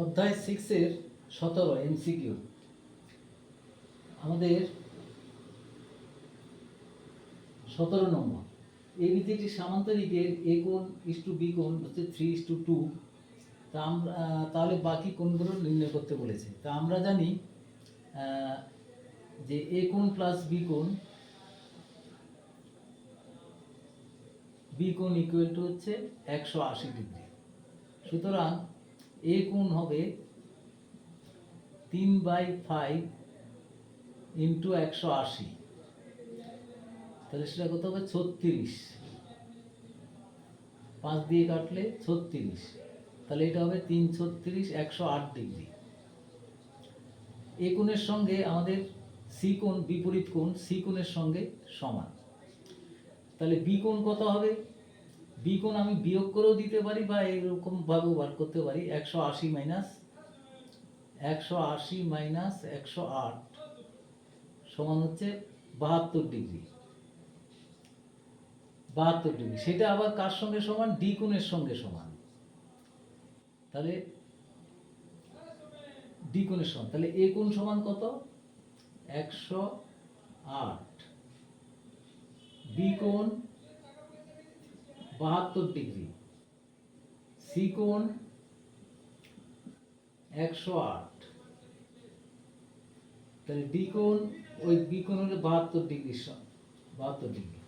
অধ্যায় সিক্সের সতেরো এমসিকিউ আমাদের সতেরো নম্বর। এই বিধিটি সামান্তরিকের এ কোণ ইস টু বি কোণ হচ্ছে থ্রি ইস টু টু তা আমরা তাহলে বাকি কোণগুলো নির্ণয় করতে বলেছে। তা আমরা জানি যে এ কোণ প্লাস বি কোণ বি কোণ ইকুয়াল টু হচ্ছে একশো আশি ডিগ্রি। সুতরাং এ কোণ হবে তিন বাই ফাইভ ইন্টু একশো আশি। তাহলে সেটা কত হবে? ছত্রিশ। পাঁচ দিয়ে কাটলে ছত্রিশ। তাহলে এটা হবে তিন ছত্রিশ, একশো আট ডিগ্রি। এ কোণের সঙ্গে আমাদের সি কোণ বিপরীত কোণ সি কোণের সঙ্গে সমান। তাহলে বি কোণ কত হবে? বি কোণ আমি বিয়োগ করেও দিতে পারি বা এরকম ভাবেও বার করতে পারি, একশো আশি মাইনাস একশো আশি মাইনাস একশো আট সমান হচ্ছে বাহাত্তর ডিগ্রি বাহাত্তর ডিগ্রি সেটা আবার কার সঙ্গে সমান? ডি কোণের সঙ্গে সমান। তাহলে ডি কোণের সমান। তাহলে এ কোণ সমান কত? একশো আট। বি কোণ বাহাত্তর ডিগ্রি। সি কোণ একশো আট। তাহলে ডি কোণ ওই বি কোণ হলো বাহাত্তর ডিগ্রি বাহাত্তর ডিগ্রি।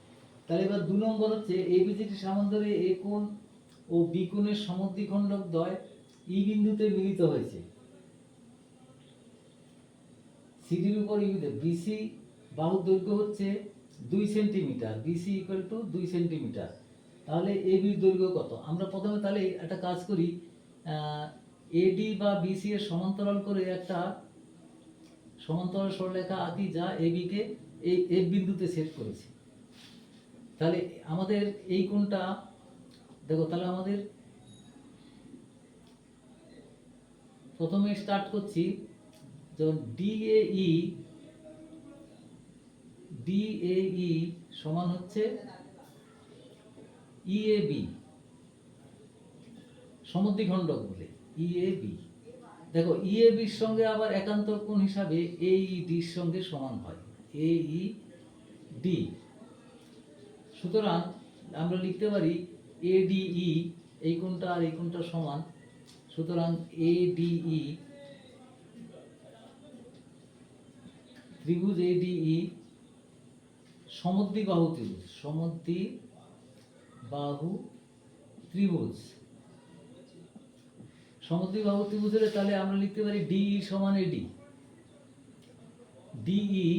তাহলে এবার দু নম্বর হচ্ছে এ বিজিটি সামান্তরে এ কোণ ও বি কোণের সমদ্বিখণ্ডক দ্বয় ই বিন্দুতে মিলিত হয়েছে। সিডির উপর ইউতে বিসি বাহুর দৈর্ঘ্য হচ্ছে দুই সেন্টিমিটার বিসি ইকুয়াল টু দুই সেন্টিমিটার। তাহলে এ বির দৈর্ঘ্য কত? আমরা প্রথমে তাহলে একটা কাজ করি এডি বা বিসি এর সমান্তরাল করে একটা সমান্তরাল সরলরেখা আঁকি যা এবিকে এই এফ বিন্দুতে সেট করেছি। তাহলে আমাদের এই কোণটা, দেখো তাহলে আমাদের প্রথমে স্টার্ট করছি, যখন ডিএই ডিএই সমান হচ্ছে ইএবি সমদ্বিখণ্ডক বলে ইএবি দেখো ইএবির সঙ্গে আবার একান্তর কোণ হিসাবে এইডির সঙ্গে সমান হয়। এই ডি সুতরাং আমরা লিখতে পারি এডিই এই কোণটা আর এই কোণটা সমান। সুতরাং এডিই ত্রিভুজ এডিই সমদ্বিবাহু ত্রিভুজ, সমদ্বি বাহু ত্রিভুজ। সমদ্বিবাহু ত্রিভুজের তাহলে আমরা লিখতে পারি ডিই সমান এডি ডিই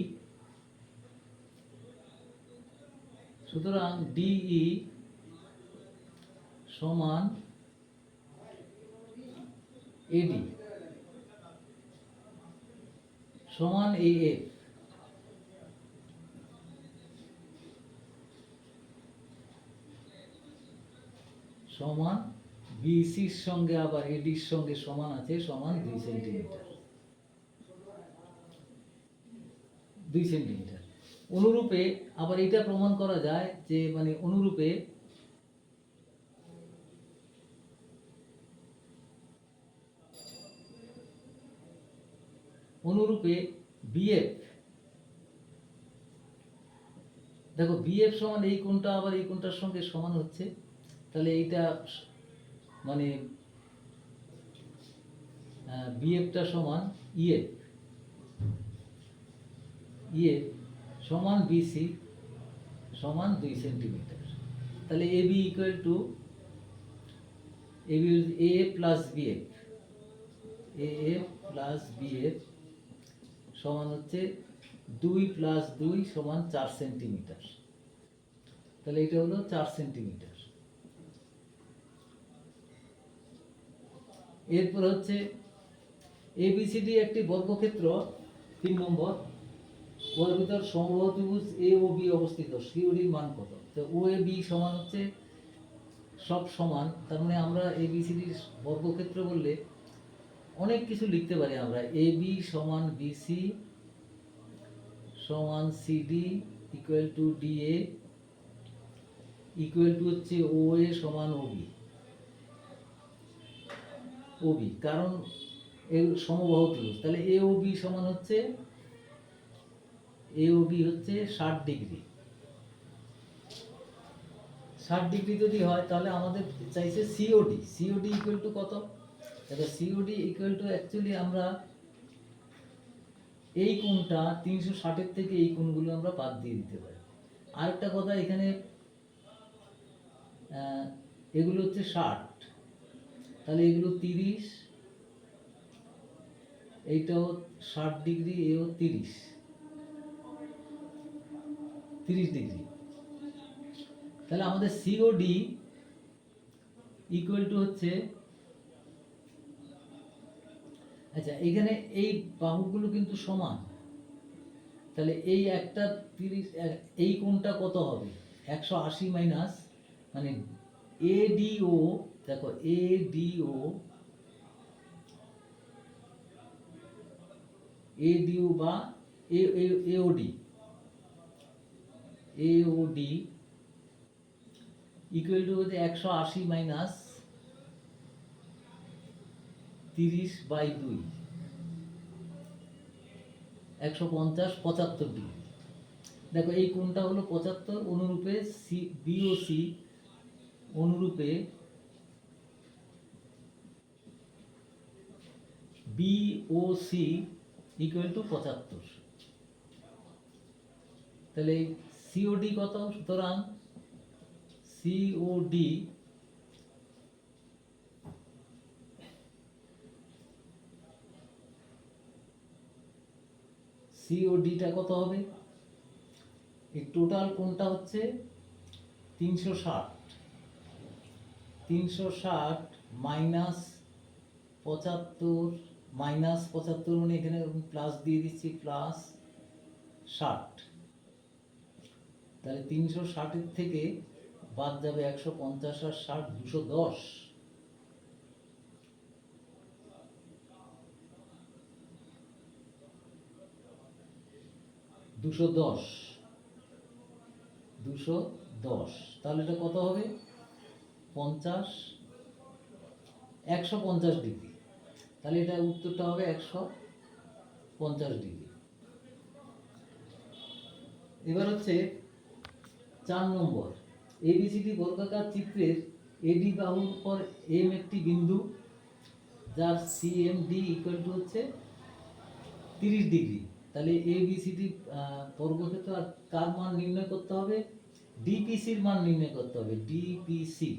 সুতরাং ডিই সমান এডি সমান এ এফ সমান বিসির সঙ্গে আবার এডির সঙ্গে সমান আছে, সমান দুই সেন্টিমিটার। দুই সেন্টিমিটার। অনুরূপে আবার এটা প্রমাণ করা যায় যে মানে অনুরূপে অনুরূপে বিএফ দেখো বিএফ সমান এই কোণটা আবার এই কোণটার সঙ্গে সমান হচ্ছে। তাহলে এইটা মানে বিএফটা সমান ইএফ ইএফ সমান বিসি সমান দুই সেন্টিমিটার তাহলে A B equal to A B A plus BF A F plus BF সমান হচ্ছে দুই প্লাস দুই সমান চার সেন্টিমিটার তাহলে এটা হলো চার সেন্টিমিটার এরপর হচ্ছে এবিসিডি একটি বর্গক্ষেত্র, তিন নম্বর ওর ভিতর সমবাহু এ ও বি অবস্থিত, সিওডির মান কত? তো ও এ বি সমান হচ্ছে সব সমান, তার মানে আমরা এবিসিডির বর্গক্ষেত্র বললে অনেক কিছু লিখতে পারি আমরা। এ বি সমান বিসি সমান CD equal to D A equal to হচ্ছে ও এ সমান ও বি ওবি কারণ এই সমবাহু ত্রিভুজ। তাহলে এ ও বি সমান হচ্ছে এ ও বি হচ্ছে ষাট ডিগ্রি। ষাট ডিগ্রি যদি হয়, তাহলে আমাদের চাইছে সিওডি সিওডি ইকুয়াল টু কত? দেখো সিওডি ইকুয়াল টু অ্যাকচুয়ালি আমরা এই কোণটা তিনশো ষাটের থেকে এই কোণগুলো আমরা বাদ দিয়ে দিতে পারি। আরেকটা কথা এখানে এগুলো হচ্ছে ষাট। তাহলে এগুলো তিরিশ, এইটাও ষাট ডিগ্রি, এও তিরিশ। তিরিশ ডিগ্রি। তাহলে আমাদের সিওডি ইকুয়াল টু হচ্ছে আচ্ছা এখানে এই বাহুগুলো কিন্তু সমান। তাহলে এই একটা তিরিশ এই কোণটা কত হবে? একশো আশি মাইনাস মানে এডিও দেখো এডিও এডিও বা এওডি এওডি ইকুয়াল টু হচ্ছে একশো আশি মাইনাস তিরিশ বাই দুই। একশো পঞ্চাশ পঁচাত্তর ডিগ্রি দেখো, এই কোণটা হলো পঁচাত্তর অনুরূপে সি বিওসি অনুরূপে বিওসি ইকুয়াল টু পঁচাত্তর। তাহলে সিওডি কত? সুতরাং সিওডি সিওডিটা কত হবে? এই টোটাল কোনটা হচ্ছে তিনশো ষাট। তিনশো ষাট মাইনাস পঁচাত্তর মাইনাস পঁচাত্তর মানে এখানে প্লাস দিয়ে দিচ্ছি প্লাস ষাট। তাহলে তিনশো ষাটের থেকে বাদ যাবে একশো পঞ্চাশ আর ষাট, দুশো দশ। দুশো দশ। দুশো দশ। তাহলে এটা কত হবে? পঞ্চাশ। একশো পঞ্চাশ ডিগ্রি। তাহলে এটা উত্তরটা হবে একশো পঞ্চাশ ডিগ্রি। এবার হচ্ছে চার নম্বর। এবিসিডি বর্গাকার চিত্রের এডি বাহুর পর এম একটি বিন্দু, যার সি সিএমডি ইকুয়াল টু হচ্ছে তিরিশ ডিগ্রি। তাহলে এবিসিডি বর্গক্ষেত্র আর কার মান নির্ণয় করতে হবে? ডিপিসির মান নির্ণয় করতে হবে। DPC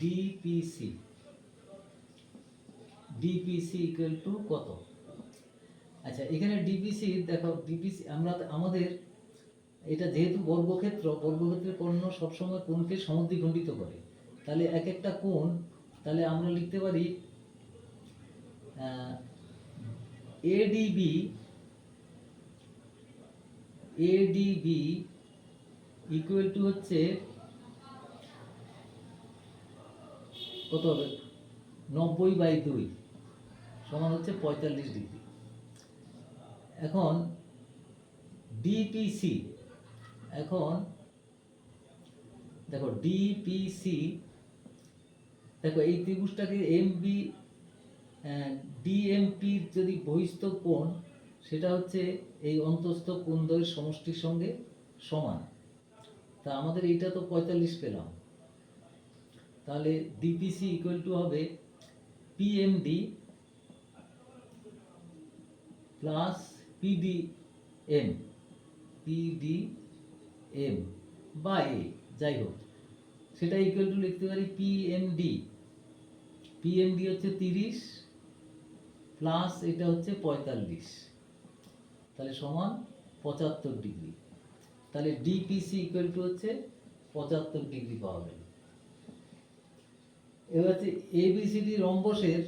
DPC DPC equal to কত? আচ্ছা এখানে ডিপিসি দেখো ডিপিসি আমরা আমাদের এটা যেহেতু বর্গক্ষেত্র, বর্গক্ষেত্রের কর্ণ সবসময় কোণকে সমদ্বিখণ্ডিত করে। তাহলে এক একটা কোণ, তাহলে আমরা লিখতে পারি এডিবি এডিবি ইকুয়াল টু হচ্ছে কত হবে? নব্বই বাই দুই। সমান হচ্ছে পঁয়তাল্লিশ ডিগ্রি। এখন ডিপিসি এখন দেখো ডিপিসি দেখো এই ত্রিভুজটাকে এমবি ডিএমপির যদি বহিস্থ কোণ, সেটা হচ্ছে এই অন্তস্থ কোণদ্বয়ের সমষ্টির সঙ্গে সমান। তা আমাদের এইটা তো পঁয়তাল্লিশ পেলাম। তাহলে ডিপিসি ইকুয়াল টু হবে পিএমডি প্লাস পিডিএম পিডিএম বা এ যাই হোক, সেটা ইকুয়াল টু লিখতে পারি পিএমডি পিএমডি হচ্ছে তিরিশ প্লাস এটা হচ্ছে পঁয়তাল্লিশ। তাহলে সমান পঁচাত্তর ডিগ্রি। তাহলে ডিপিসি ইকুয়াল টু হচ্ছে পঁচাত্তর ডিগ্রি পাওয়া গেল। এবার হচ্ছে এবিসিডি রম্বসের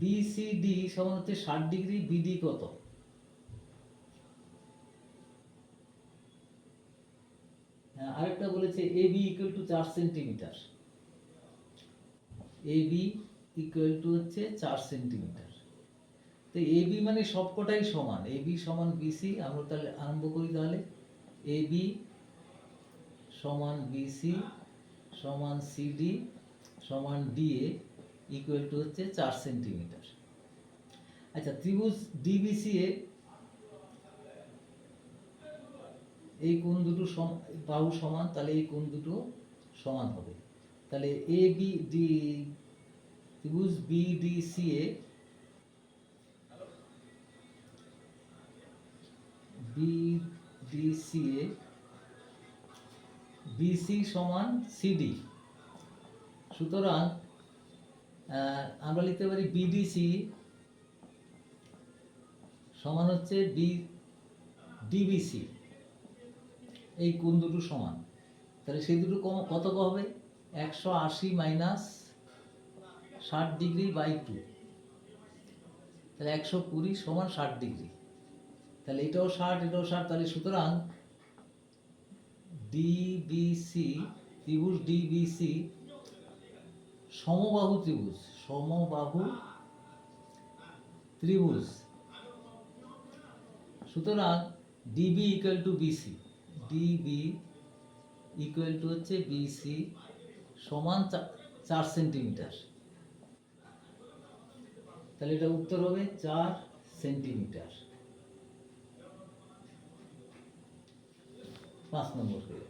বিসিডি সমান হচ্ছে ষাট ডিগ্রি বিডি কত? হ্যাঁ, আরেকটা বলেছে এবি ইকুয়াল টু চার সেন্টিমিটার এবি ইকুয়াল টু হচ্ছে চার সেন্টিমিটার তো এবি মানে সবকটাই সমান। এবি সমান বিসি আমরা তাহলে আরম্ভ করি তাহলে। এবি সমান বিসি সমান সিডি সমান ডিএ ইকুয়াল টু হচ্ছে চার সেন্টিমিটার আচ্ছা ত্রিভুজ ডিবিসি এ এই কোণ দুটো বাহু সমান, তাহলে এই কোণ দুটো সমান হবে। তাহলে এ বি ডি ত্রিভুজ বিডিসি এ বিডিসি এ বিসি সমান সিডি সুতরাং আমরা লিখতে পারি বিডিসি সমান হচ্ছে ডি ডিবিসি এই কোণ দুটো সমান? তাহলে সেই দুটো কম- কত হবে? একশো আশি মাইনাস ষাট ডিগ্রি বাই টু তাহলে একশো কুড়ি সমান ষাট ডিগ্রি তাহলে এটাও ষাট এটাও ষাট। তাহলে সুতরাং ডিবিসি ত্রিভুজ ডিবিসি সমবাহু ত্রিভুজ সমবাহু ত্রিভুজ। সুতরাং DB equal to BC DB equal to হচ্ছে বিসি সমান চার সেন্টিমিটার। তাহলে এটা উত্তর হবে চার সেন্টিমিটার। পাঁচ নম্বর হয়ে।